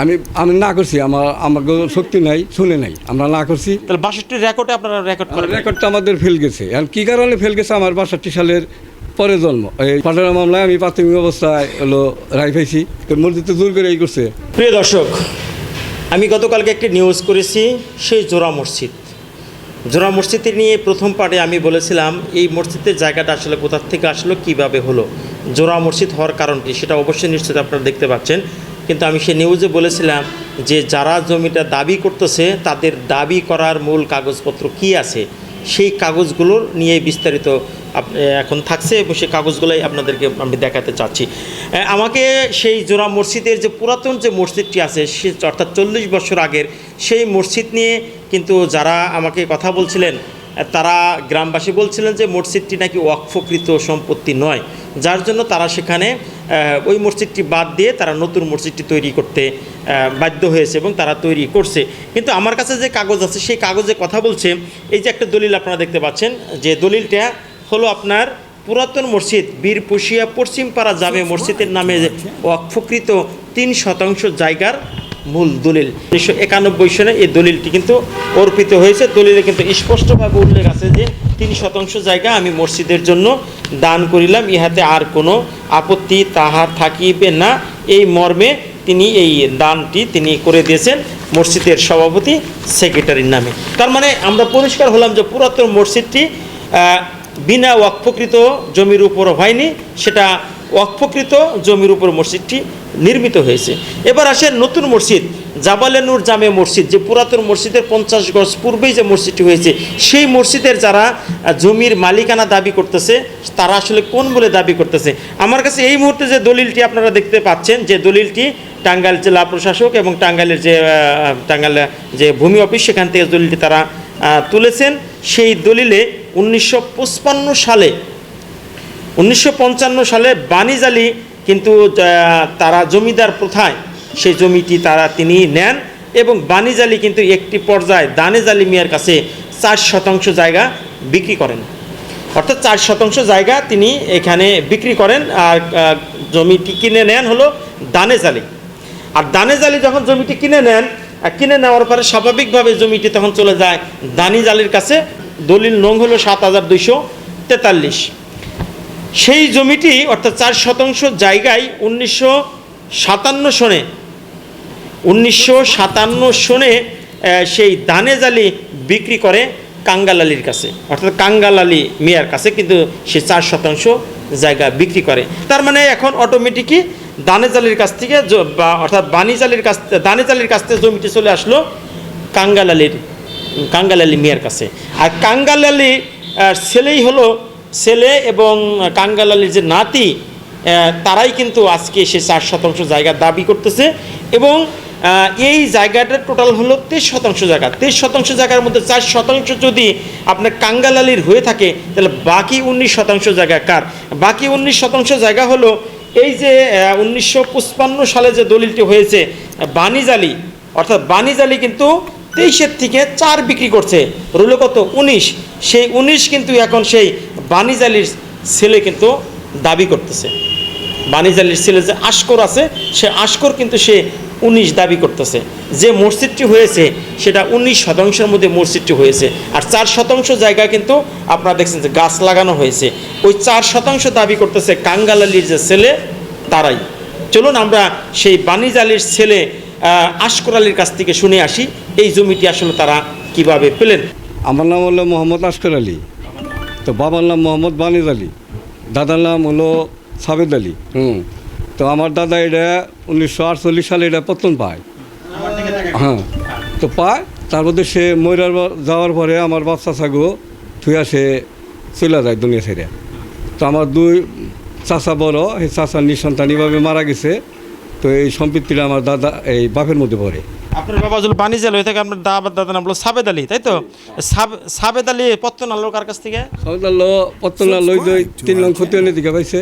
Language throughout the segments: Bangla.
আমি আমি না করছি আমার আমাকে শক্তি নাই শুনে নাই। আমরা না করছি। তাহলে বাষট্টি রেকর্ডে আপনারা রেকর্ড করেন। রেকর্ডটা আমাদের ফেল গেছে। আর কি কারণে ফেল গেছে? আমার বাষট্টি সালের পরে জন্ম। এই পাঠানো মামলায় আমি প্রাথমিক অবস্থায় হলো রায় পাইছি। তো মসজিদ তো জোর করে এই করছে। প্রিয় দর্শক আমি গতকালকে একটি নিউজ করেছি সেই জোড়া মসজিদ। জোড়া মসজিদে নিয়ে প্রথম পার্টে আমি বলেছিলাম এই মসজিদের জায়গাটা আসলে কোথা থেকে আসলো কীভাবে হলো? জোড়া মসজিদ হওয়ার কারণটি সেটা অবশ্যই নিশ্চিত আপনারা দেখতে পাচ্ছেন। কিন্তু আমি সে নিউজে বলেছিলাম যে যারা জমিটা দাবি করতেছে, তাদের দাবি করার মূল কাগজপত্র কি আছে? সেই কাগজগুলো নিয়ে বিস্তারিত এখন থাকছে এবং সেই কাগজগুলোই আপনাদেরকে আমি দেখাতে চাচ্ছি। আমাকে সেই জোড়া মসজিদের যে পুরাতন যে মসজিদটি আছে, সে অর্থাৎ চল্লিশ বছর আগের সেই মসজিদ নিয়ে কিন্তু যারা আমাকে কথা বলছিলেন তারা গ্রামবাসী বলছিলেন যে মসজিদটি নাকি ওয়াকফকৃত সম্পত্তি নয় যার জন্য তারা সেখানে ওই মসজিদটি বাদ দিয়ে তারা নতুন মসজিদটি তৈরি করতে বাধ্য হয়েছে এবং তারা তৈরি করছে। কিন্তু আমার কাছে যে কাগজ আছে সেই কাগজে কথা বলছে এই যে একটা দলিল আপনারা দেখতে পাচ্ছেন যে দলিলটা হলো আপনার পুরাতন মসজিদ বীর পুশিয়া পশ্চিমপাড়া জামে মসজিদের নামে যে ওয়াকফকৃত তিন শতাংশ জায়গার মূল দলিল। উনিশশো একানব্বই সনে এই দলিলটি কিন্তু অর্পিত হয়েছে। দলিলে কিন্তু স্পষ্টভাবে উল্লেখ আছে যে তিন শতাংশ জায়গা আমি মসজিদের জন্য দান করিলাম, ইহাতে আর কোনো আপত্তি তাহার থাকিবে না। এই মর্মে তিনি এই দানটি তিনি করে দিয়েছেন মসজিদের সভাপতি সেক্রেটারির নামে। তার মানে আমরা পরিষ্কার হলাম যে পুরাতন মসজিদটি বিনা ওয়াকফকৃত জমির উপর হয়নি। সেটা ওয়াকফকৃত জমির উপর মসজিদটি নির্মিত হয়েছে। এবার আসেন নতুন মসজিদ, জাবালে নূর জামে মসজিদ, যে পুরাতন মসজিদের পঞ্চাশ গজ পূর্বেই যে মসজিদটি হয়েছে, সেই মসজিদের যারা জমির মালিকানা দাবি করতেছে, তারা আসলে কোন বলে দাবি করতেছে? আমার কাছে এই মুহূর্তে যে দলিলটি আপনারা দেখতে পাচ্ছেন, যে দলিলটি টাঙ্গাইল জেলা প্রশাসক এবং টাঙ্গাইলের যে টাঙ্গাইল যে ভূমি অফিস, সেখান থেকে দলিলটি তারা তুলেছেন। সেই দলিলে উনিশশো সালে, উনিশশো পঞ্চান্ন সালে বানিজ আলী কিন্তু তারা জমিদার প্রথায় সেই জমিটি তারা তিনি নেন এবং বানিজ আলী কিন্তু একটি পর্যায়ে দানেজ আলী মিয়ার কাছে চার শতাংশ জায়গা বিক্রি করেন। অর্থাৎ চার শতাংশ জায়গা তিনি এখানে বিক্রি করেন আর জমিটি কিনে নেন হলো দানেজ আলী। আর দানেজ আলী যখন জমিটি কিনে নেন কিনে নেওয়ার পরে স্বাভাবিকভাবে জমিটি তখন চলে যায় দানিজ আলীর কাছে। দলিল নং হলো সাত হাজার দুইশো তেতাল্লিশ। সেই জমিটি, অর্থাৎ চার শতাংশ জায়গায় উনিশশো সাতান্ন সনে, উনিশশো সাতান্ন সনে সেই দানেজ আলী বিক্রি করে কাঙ্গাল আলীর কাছে, অর্থাৎ কাঙ্গাল আলী মিয়ার কাছে, কিন্তু সে চার শতাংশ জায়গা বিক্রি করে। তার মানে এখন অটোমেটিকই দানেজ আলীর কাছ থেকে অর্থাৎ বানিজ আলীর কাছ, দানেজ আলীর কাছ থেকে জমিটি চলে আসলো কাঙ্গাল আলীর, কাঙ্গাল আলী মিয়ার কাছে। আর কাঙ্গাল আলী ছেলেই হলো ছেলে এবং কাঙ্গাল আলীর যে নাতি তারাই কিন্তু আজকে সে চার শতাংশ জায়গা দাবি করতেছে এবং এই জায়গাটা টোটাল হলো তেইশ শতাংশ জায়গা। তেইশ শতাংশ জায়গার মধ্যে চার শতাংশ যদি আপনার কাঙ্গাল আলীর হয়ে থাকে, তাহলে বাকি উনিশ শতাংশ জায়গা কার? বাকি উনিশ শতাংশ জায়গা হলো এই যে উনিশশো সালে যে দলিলটি হয়েছে বানিজ আলী, অর্থাৎ বানিজ আলী কিন্তু তেইশের থেকে চার বিক্রি করছে। রইল কত? উনিশ। সেই উনিশ কিন্তু এখন সেই বানিজ আলীর ছেলে কিন্তু দাবি করতেছে। বানিজ আলীর ছেলে যে আশকর আছে, সে আশকর কিন্তু সে উনিশ দাবি করতেছে। যে মসজিদটি হয়েছে, সেটা উনিশ শতাংশের মধ্যে মসজিদটি হয়েছে। আর চার শতাংশ জায়গা কিন্তু আপনারা দেখছেন যে গাছ লাগানো হয়েছে। ওই চার শতাংশ দাবি করতেছে কাঙ্গাল আলীর যে ছেলে, তারাই। চলুন আমরা সেই বানিজ আলীর ছেলে আশকর আলীর কাছ থেকে শুনে আসি, এই জমিটি আসলে তারা কীভাবে পেলেন? আমার নাম হলো মোহাম্মদ আশকর আলী। তো বাবার নাম মোহাম্মদ বানিজ আলী। দাদার নাম হলো সাবেদ আলী। হুম। তো আমার দাদা এটা উনিশশো আটচল্লিশ সালে এটা পতন পায়। হ্যাঁ। তো পায় তার মধ্যে সে ময়রার যাওয়ার পরে আমার বাচ্চা ছাগো থুয়া সে চলে যায় দুনিয়া ছেড়ে তো আমার দুই চাচা বড় এই চাচা নিঃসন্তানীভাবে মারা গেছে। তো এই সম্পত্তিটা আমার দাদা এই বাপের মধ্যে পড়ে। আপনার বাবা হলো বানিজাল হয়ে থাকে আপনার দাদা দাদার নাম হলো সাবেদ আলী তাই তো? সাব- সাবেদ আলী পত্তন আলোর কার কাছ থেকে? সৌদাল পত্তনা লই দই তিন লক্ষ খতিয়ানের দিকে পাইছে।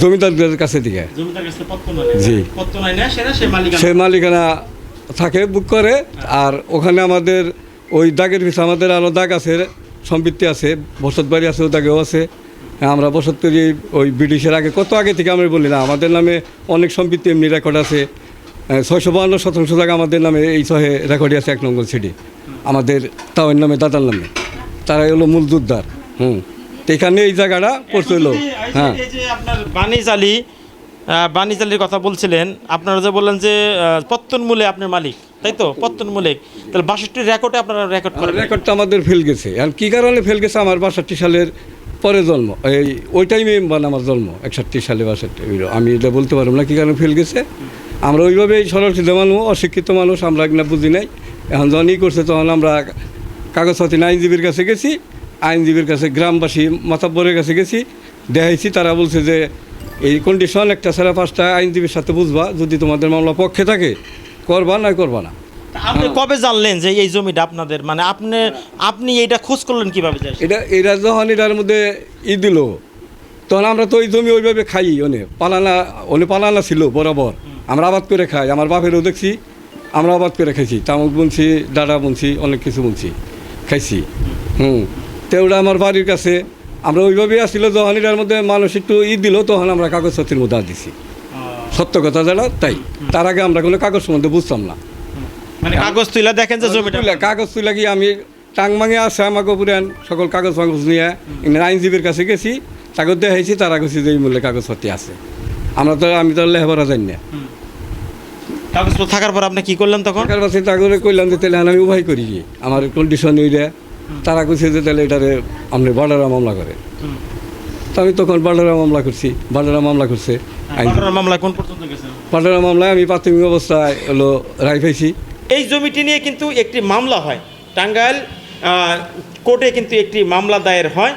জমিদারদের কাছে দিকে। জমিদার কাছে পত্তন জি। সে মালিক সে মালিকানা থাকে বুক করে। আর ওখানে আমাদের ওই দাগের পিছনে আমাদের আরও দাগ আছে সম্পত্তি আছে বসত বাড়ি আছে ও দাগেও আছে। আমরা বসত করি ওই ব্রিটিশের আগে কত আগে থেকে আমরা বলি না আমাদের নামে অনেক সম্পত্তি এমনি রেকর্ড আছে। ছয়শো বাহান্ন শতাংশ জায়গা আমাদের নামে এই সহে রেকর্ডে আছে এক নম্বর সিডি। আমাদের তাওয়ের নামে দাদার নামে। তারাই হলো মূল দুধদার। হুম। এখানে এই জায়গাটা পড়ছে হলো হ্যাঁ। আপনার বানিজ আলী আহ, বানিজ কথা বলছিলেন আপনারা যে বললেন যে আহ, পত্তন মূলে আপনার মালিক তাই তো? পত্তন মূলে। তাহলে বাষট্টির রেকর্ডে আপনারা রেকর্ড করেন। রেকর্ডটা আমাদের ফেল গেছে। আর কী কারণে ফেল গেছে? আমার বাষট্টি সালের পরে জন্ম। এই ওই টাইমে মানে আমার জন্ম একষট্টি সালে বাষট্টি আমি এটা বলতে পারব না কী কারণে ফেল গেছে। আমরা ওইভাবেই সরল সিদ্ধ মানুষ অশিক্ষিত মানুষ আমরা এগুলো বুঝি নাই। এখন যখন ই করছে তখন আমরা কাগজপাতি আইনজীবীর কাছে গেছি আইনজীবীর কাছে গ্রামবাসী মাতাব্বরের কাছে গেছি দেখাইছি তারা বলছে যে এই কন্ডিশন একটা সাড়ে পাঁচটা আইনজীবীর সাথে বুঝবা যদি তোমাদের মামলা পক্ষে থাকে করবা না করবা না। আপনি কবে জানলেন যে এই জমিটা আপনাদের? মানে আপনি আপনি এটা খোঁজ করলেন কীভাবে এটা এটা যখন এটার মধ্যে ই দিল তখন আমরা তো ওই জমি ওইভাবে খাই ওনে পালানা ওনে পালানা ছিল বরাবর। আমরা আবাদ করে খাই আমার বাপেরও দেখছি আমরা আবাদ করে খাইছি তামুক বুনছি ডাডা বুনছি অনেক কিছু বুনছি খাইছি। হুম তো ওটা আমার বাড়ির কাছে আমরা ওইভাবেই আসছিল যখন এটার মধ্যে মানুষ একটু ই দিল তখন আমরা কাগজপত্রের মধ্যে আর দিছি। সত্য কথা যেটা তাই। তার আগে আমরা কোনো কাগজ মধ্যে বুঝতাম না। মানে কাগজ তুলে দেখেন যে জমিটা? তুলে কাগজ তুলে কি আমি টাংমাঙে আছে আমাকে পুরান সকল কাগজ মাগজ নিয়ে আইনজীবীর কাছে গেছি তাকে দেখাইছি তারা গেছি যে এই মূল্যে কাগজপত্র আছে। আমরা তো আমি তো লেখাপড়া জানি না। কাগজপত্র থাকার পর আপনি কি করলেন তখন? সরকার কাছে তাকে কইলাম যে তাহলে আমি উভয় করি আমার কন্ডিশন ওইটা তারা কইছে যে তাহলে এটারে আপনি বাডারা মামলা করে তো আমি তখন বাডারা মামলা করছি বাডারা মামলা করছে। আইন মামলা কোন পর্যন্ত গেছে? বাডারা মামলায় আমি প্রাথমিক অবস্থায় হলো রায় পাইছি। এই জমিটি নিয়ে কিন্তু একটি মামলা হয়। টাঙ্গাইল কোর্টে কিন্তু একটি মামলা দায়ের হয়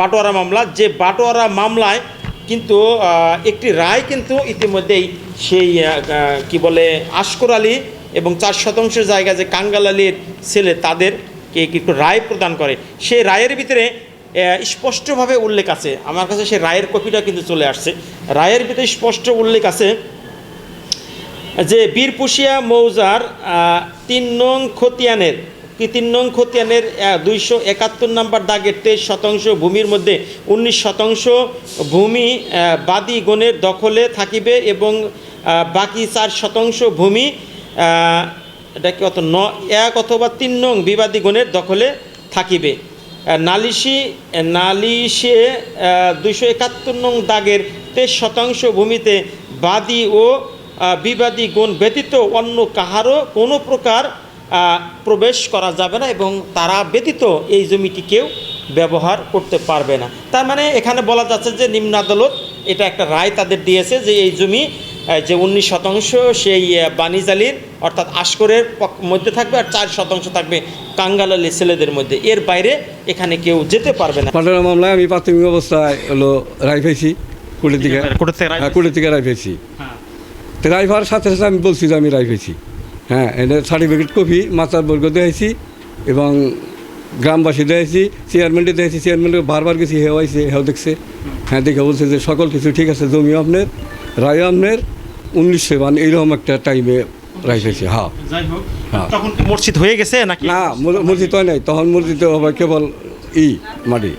বাটোয়ারা মামলা। যে বাটোয়ারা মামলায় কিন্তু একটি রায় কিন্তু ইতিমধ্যেই সেই কি বলে আশকর আলী এবং চার শতাংশ জায়গা যে কাঙ্গাল আলীর ছেলে তাদেরকে কিন্তু রায় প্রদান করে। সেই রায়ের ভিতরে স্পষ্টভাবে উল্লেখ আছে। আমার কাছে সেই রায়ের কপিটা কিন্তু চলে আসছে। রায়ের ভিতরে স্পষ্ট উল্লেখ আছে যে বীরপুশিয়া মৌজার তিন নং খতিয়ানের কি তিন নং খতিয়ানের দুইশো একাত্তর নম্বর দাগের তেইশ শতাংশ ভূমির মধ্যে উনিশ শতাংশ ভূমি আহ, বাদী গণের দখলে থাকিবে এবং বাকি চার শতাংশ ভূমি এটা কি অত ন, এক অথবা তিন নং বিবাদী গণের দখলে থাকিবে। নালিশি নালিশে দুইশো একাত্তর নং দাগের তেইশ শতাংশ ভূমিতে বাদী ও বিবাদী গুণ ব্যতীত অন্য কাহারও কোনো প্রকার প্রবেশ করা যাবে না এবং তারা ব্যতীত এই জমিটি কেউ ব্যবহার করতে পারবে না। তার মানে এখানে বলা যাচ্ছে যে নিম্ন আদালত এটা একটা রায় তাদের দিয়েছে যে এই জমি যে উনিশ শতাংশ সেই আহ, বানিজ আলীর অর্থাৎ আশকরের মধ্যে থাকবে আর চার শতাংশ থাকবে কাঙ্গাল আলী ছেলেদের মধ্যে। এর বাইরে এখানে কেউ যেতে পারবে না। পাটারা মামলায় আমি প্রাথমিক অবস্থায় হলো রায় পাইছি কুড়ির দিকে। থেকে রায় হ্যাঁ কুড়ির থেকে রায় পেয়েছি। হ্যাঁ। রায় পাওয়ার সাথে সাথে আমি বলছি যে আমি রায় পেয়েছি। হ্যাঁ এটা সার্টিফিকেট কপি মাতার বর্গ দিয়েছি এবং গ্রামবাসী দিয়েছি চেয়ারম্যানকে দিয়েছি চেয়ারম্যানকে বারবার গেছি হেও আইছে হেও দেখছে। হ্যাঁ দেখে বলছে যে সকল কিছু ঠিক আছে জমি আপনার রায় আপনার উনিশশো মানে এইরকম একটা টাইমে পেয়েছি হ্যাঁ। হ্যাঁ। তখন কি মসজিদ হয়ে গেছে নাকি? না মসজিদ হয় নাই। তখন মসজিদে হবে কেবল ই মাটি।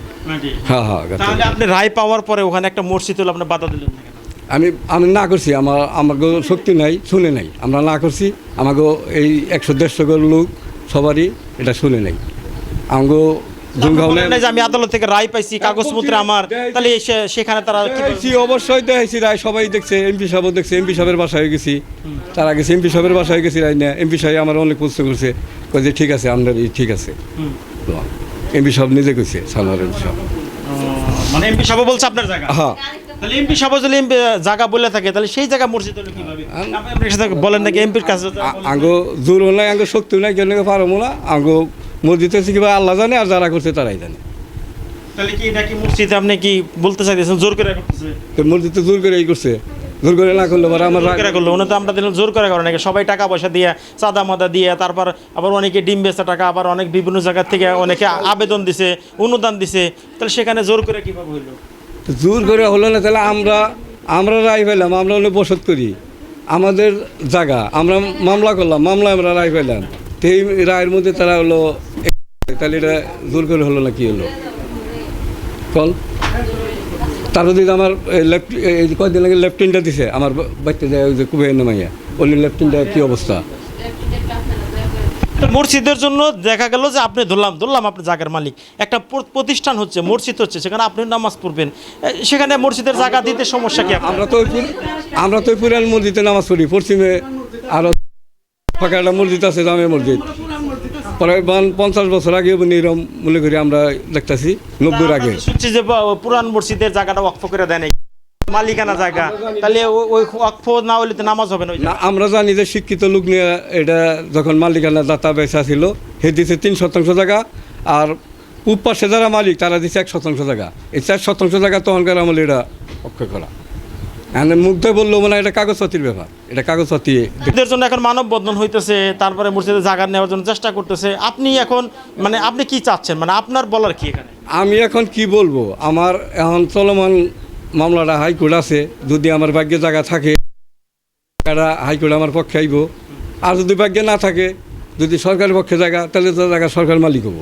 হ্যাঁ হ্যাঁ তাহলে আপনি রায় পাওয়ার পরে ওখানে একটা মসজিদ হলো আপনি বাধা দিলেন আমি আমি না করছি আমার আমাকে শক্তি নাই শুনে নাই। আমরা না করছি আমাকে এই একশো দেড়শো লোক সবারই এটা শুনে নাই। আমাকে যে আমি আদালত থেকে রায় পাইছি কাগজপত্র আমার তাহলে সেখানে তারা কি? দেখাইছি অবশ্যই দেখাইছি রায়? সবাই দেখছে এমপি সাহেবও দেখছে এমপি সাহেবের বাসায় গেছি। তারা গেছে এমপি সাহেবের বাসায় গেছি রায় না এমপি সাহেব আমার অনেক প্রশ্ন করছে যে ঠিক আছে আপনার ঠিক আছে। এমপি সাহেব নিজে কইছে সালোয়ার এমপি সাহেব। মানে এমপি সাহেব বলছে আপনার জায়গা? হ্যাঁ। তাহলে এমপি সাহেব যদি এমপি জায়গা বলে থাকে তাহলে সেই জায়গা মসজিদ হলো কীভাবে? আপনি বলেন নাকি এমপির কাছে আঙ্গো জোর নাই আঙ্গো শক্তি নাই কেন পারব না আঙ্গো মসজিদে হচ্ছে কিবা আল্লাহ জানে আর যারা করছে তারাই জানে। তাহলে কি এটা কি মসজিদ আপনি কি বলতে চাইতেছেন জোর করে করতেছে? মসজিদ তো জোর করে এই করছে। জোর করে না করলে পরে আমার করে করল উনি তো আমরা দিলাম জোর করে করে নাকি সবাই টাকা পয়সা দিয়ে চাঁদা মাদা দিয়ে তারপর আবার অনেকে ডিম বেচা টাকা আবার অনেক বিভিন্ন জায়গা থেকে অনেকে আবেদন দিছে অনুদান দিছে তাহলে সেখানে জোর করে কীভাবে হইল? জোর করে হলো না তাহলে আমরা আমরা রায় পেলাম আমরা হলে বসত করি। আমাদের জায়গা আমরা মামলা করলাম মামলা আমরা রায় পেলাম। তো এই রায়ের মধ্যে তারা হলো তাহলে এটা জোর করে হলো না কি হলো? কল তারপর দিদি আমার লেফট কয়দিন আগে লেফটেন্টটা দিছে আমার বাচ্চা যায় ওই যে কুবের নামাইয়া অলি লেফটিনটা কী অবস্থা? মসজিদের জন্য দেখা গেল যে আপনি ধরলাম ধরলাম আপনি জায়গার মালিক। একটা প্রতিষ্ঠান হচ্ছে মসজিদ হচ্ছে সেখানে আপনি নামাজ পড়বেন। সেখানে মসজিদের জায়গা দিতে সমস্যা কি আমরা তো আমরা তো পুরান মসজিদে নামাজ পড়ি পশ্চিমে আরও ফাঁকা একটা মসজিদ আছে জামে মসজিদ। প্রায় পঞ্চাশ বছর আগে এরকম মনে করি আমরা দেখতেছি নব্বইয়ের আগে। শুনছি যে পুরান মসজিদের জায়গাটা ওয়াকফ করে দেয় নাই মালিকানা জায়গা তাহলে ওই ওয়াকফ না হলে তো নামাজ হবে না আমরা জানি যে শিক্ষিত লোক নিয়ে এটা যখন মালিকানা দাতা বেচা ছিল হে দিছে তিন শতাংশ জায়গা আর পূব পাশে যারা মালিক তারা দিছে এক শতাংশ জায়গা। এই চার শতাংশ জায়গা তখনকার আমলে এটা অক্ষয় করা। মুগ্ধ বলল মানে এটা কাগজপাতির ব্যাপার। এটা কাগজপাতি মসজিদের জন্য এখন মানব বন্ধন হইতেছে তারপরে মসজিদের জায়গা নেওয়ার জন্য চেষ্টা করতেছে। আপনি এখন মানে আপনি কি চাচ্ছেন? মানে আপনার বলার কি এখানে? আমি এখন কি বলব? আমার এখন চলমান মামলাটা হাইকোর্ট আছে। যদি আমার ভাগ্যে জায়গা থাকে এটা হাইকোর্ট আমার পক্ষে আইব। আর যদি ভাগ্যে না থাকে যদি সরকারের পক্ষে জায়গা তাহলে তো জায়গা সরকার মালিক হব।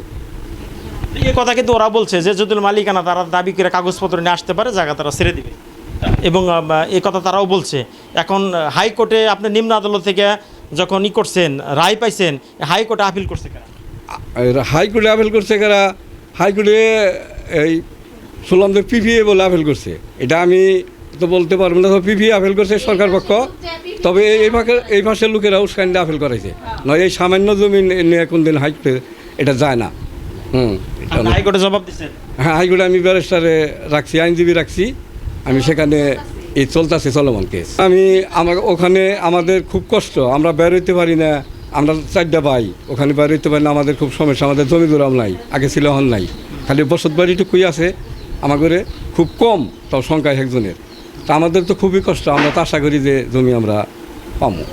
এই কথা কিন্তু ওরা বলছে যে যদি মালিকানা তারা দাবি করে কাগজপত্র নিয়ে আসতে পারে জায়গা তারা ছেড়ে দিবে। এবং এই কথা তারাও বলছে। এখন হাইকোর্টে আপনি নিম্ন আদালত থেকে যখন ই করছেন রায় পাইছেন হাইকোর্টে আপিল করছে কেন হাইকোর্টে আপিল করছে কারা? হাইকোর্টে এই সুলামদের পিপিএ বলে আপিল করছে। এটা আমি তো বলতে পারব না পিপিএ আপিল করছে সরকার পক্ষ। তবে এই- এই পাশের লোকেরা উস্কানিতে আপিল করেছে নয় এই সামান্য জমি নিয়ে কোনদিন হাইকোর্টে এটা যায় না। হুম। হাইকোর্টে জবাব দিচ্ছেন? হ্যাঁ হাইকোর্টে আমি ব্যারিস্টারে রাখছি আইনজীবী রাখছি। আমি সেখানে এই চলতেছে চলমান কেস। আমি আমার ওখানে আমাদের খুব কষ্ট, আমরা বের হইতে পারি না, আমরা চারটা ভাই, ওখানে বের হইতে পারি না, আমাদের খুব সমস্যা, আমাদের জমি দুরাম নাই, আগে ছিল হন নাই। খালি বসত বাড়িটুকুই আছে আমার ঘরে খুব কম, তাও সংখ্যায় একজনের। তা আমাদের তো খুবই কষ্ট, আমরা তো আশা করি যে জমি আমরা পাবো